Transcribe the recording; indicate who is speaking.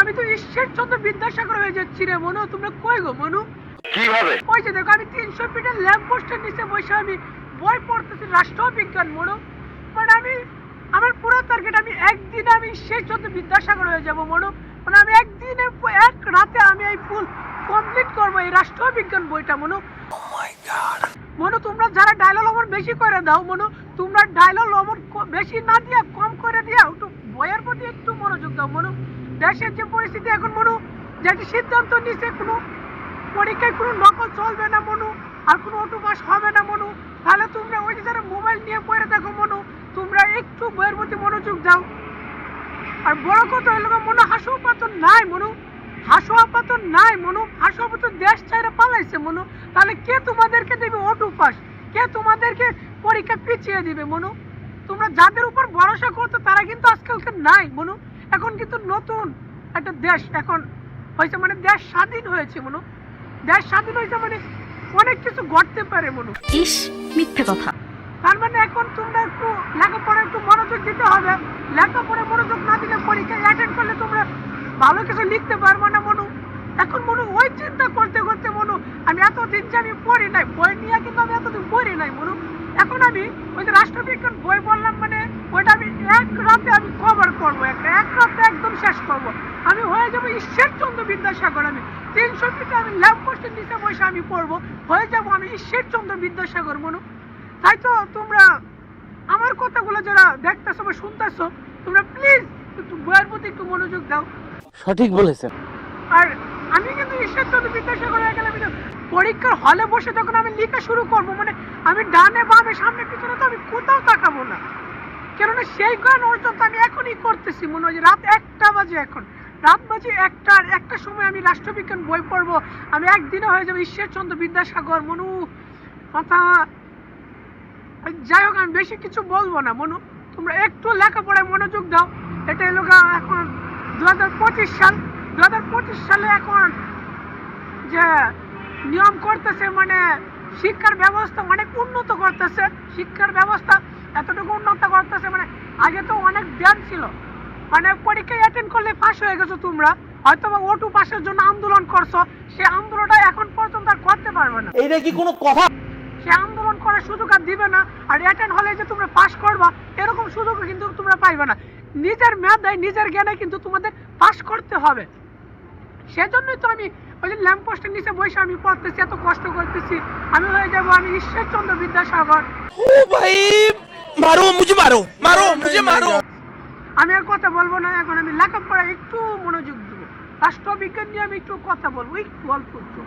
Speaker 1: আমি তো ঈশ্বরচন্দ্র বিদ্যাসাগর হয়ে যাচ্ছি রে মনু তোমরা কই গো মনু?
Speaker 2: কীভাবে?
Speaker 1: ওই যে দেখো আমি তিনশো ফিটের ল্যাম্প পোস্টের নিচে বসে আমি বই পড়তেছি রাষ্ট্রবিজ্ঞান মনু। মানে আমি আমার পুরো টার্গেট আমি একদিনে আমি ঈশ্বরচন্দ্র বিদ্যাসাগর হয়ে যাব মনু। মানে আমি একদিনে এক রাতে আমি এই ফুল কমপ্লিট করব এই রাষ্ট্রবিজ্ঞান বইটা মনু। মনু তোমরা যারা ডায়লগ অমর বেশি করে দাও মনু তোমরা ডায়লগ অমর বেশি না দিয়া কম করে দিয়া একটু বইয়ের প্রতি একটু মনোযোগ দাও মনু। দেশের যে পরিস্থিতি এখন মনু যেটি সিদ্ধান্ত নিছে কোনো পরীক্ষায় কোনো নকল চলবে না মনু, আর কোনো অটো পাস হবে না মনু। তাহলে তোমরা ওই যে যারা মোবাইল নিয়ে পড়ে দেখো মনু, তোমরা একটু বইয়ের প্রতি মনোযোগ দাও। আর বড় কথা হলো মনু হাসু পাতন নাই মনু। হাসু পাতন নাই মনু। হাসু পাতন দেশ ছাইরা পালাইছে মনু। তাহলে কে তোমাদেরকে দেবে অটো পাস? কে তোমাদেরকে পরীক্ষা পিছিয়ে দিবে মনু? তোমরা যাদের উপর ভরসা করতো তারা কিন্তু আজকালকে নাই মনু। এখন কিন্তু নতুন একটা দেশ এখন হয়েছে মানে দেশ স্বাধীন হয়েছে মনু। দেশ স্বাধীন হয়েছে মানে অনেক কিছু ঘটতে পারে মনু।
Speaker 3: ইস মিথ্যে কথা।
Speaker 1: তার মানে এখন তোমরা একটু লেখাপড়া একটু মনোযোগ দিতে হবে। লেখাপড়া মনোযোগ না দিলে পরীক্ষায় অ্যাটেন্ড করলে তোমরা ভালো কিছু লিখতে পারবে না মনু। এখন মনু ওই চিন্তা করতে করতে মনু আমি এতদিন যে আমি পড়ি নাই বই নিয়ে কিন্তু আমি এতদিন পড়ি নাই মনু। এখন আমি ওই যে রাষ্ট্রবিজ্ঞান বই বললাম মানে ওইটা আমি এক রাতে আমি কভার করব একটা এক রাতে একদম শেষ করব আমি হয়ে যাব ঈশ্বরচন্দ্র বিদ্যাসাগর আমি তিনশো মিটার আমি ল্যাম্প পোস্টের নিচে বসে আমি পড়ব হয়ে যাব আমি ঈশ্বরচন্দ্র বিদ্যাসাগর মনু। তাই তো তোমরা আমার কথাগুলো যারা দেখতেছো বা শুনতেছো তোমরা প্লিজ একটু বইয়ের প্রতি একটু মনোযোগ দাও।
Speaker 4: সঠিক বলেছেন।
Speaker 1: আর আমি কিন্তু ঈশ্বরচন্দ্র বিদ্যাসাগর হয়ে গেলে আমি তো পরীক্ষার হলে বসে যখন আমি লেখা শুরু করব মানে আমি ডানে বামে সামনে পিছনে তো আমি কোথাও তাকাবো না। কেননা সেই জ্ঞান অর্জন তো আমি এখনই করতেছি মনে হয় যে রাত একটা বাজে এখন। রাত বাজে একটা আর একটা সময় আমি রাষ্ট্রবিজ্ঞান বই পড়ব। আমি একদিনে হয়ে যাব ঈশ্বরচন্দ্র বিদ্যাসাগর, মনু, কথা। যাই হোক, আমি বেশি কিছু বলব না। মনু, তোমরা একটু লেখাপড়ায় মনোযোগ দাও। এটা এলো এখন দু হাজার পঁচিশ সাল। দু হাজার পঁচিশ সালে এখন যে নিয়ম করতেছে মানে শিক্ষার ব্যবস্থা অনেক উন্নত করতেছে। শিক্ষার ব্যবস্থা এতটুকু উন্নত করতেছে মানে আগে তো অনেক জ্ঞান ছিল। মানে পরীক্ষায় অ্যাটেন্ড করলে পাস হয়ে গেছো তোমরা। হয়তো বা ওটু পাশের জন্য আন্দোলন করছ। সে আন্দোলনটা এখন পর্যন্ত আর করতে পারবে না।
Speaker 4: এইটা কি কোনো কথা?
Speaker 1: সে আন্দোলন করার সুযোগ আর দিবে না। আর অ্যাটেন্ড হলে যে তোমরা পাস করবা এরকম সুযোগ কিন্তু তোমরা পাইবে না। নিজের মেধায় নিজের জ্ঞানে কিন্তু তোমাদের পাস করতে হবে। সেজন্যই তো আমি ওই যে ল্যাম্পপোস্টের নিচে বসে আমি পড়তেছি এত কষ্ট করতেছি। আমি হয়ে যাব আমি ঈশ্বরচন্দ্র বিদ্যাসাগর।
Speaker 5: ও ভাই মারো মুঝে মারো মারো মুঝে মারো।
Speaker 1: আমি আর কথা বলব না, এখন আমি লেখাপড়া একটু মনোযোগ দেবো। রাষ্ট্রবিজ্ঞান নিয়ে আমি একটু কথা বলব, একটু অল্প একটু।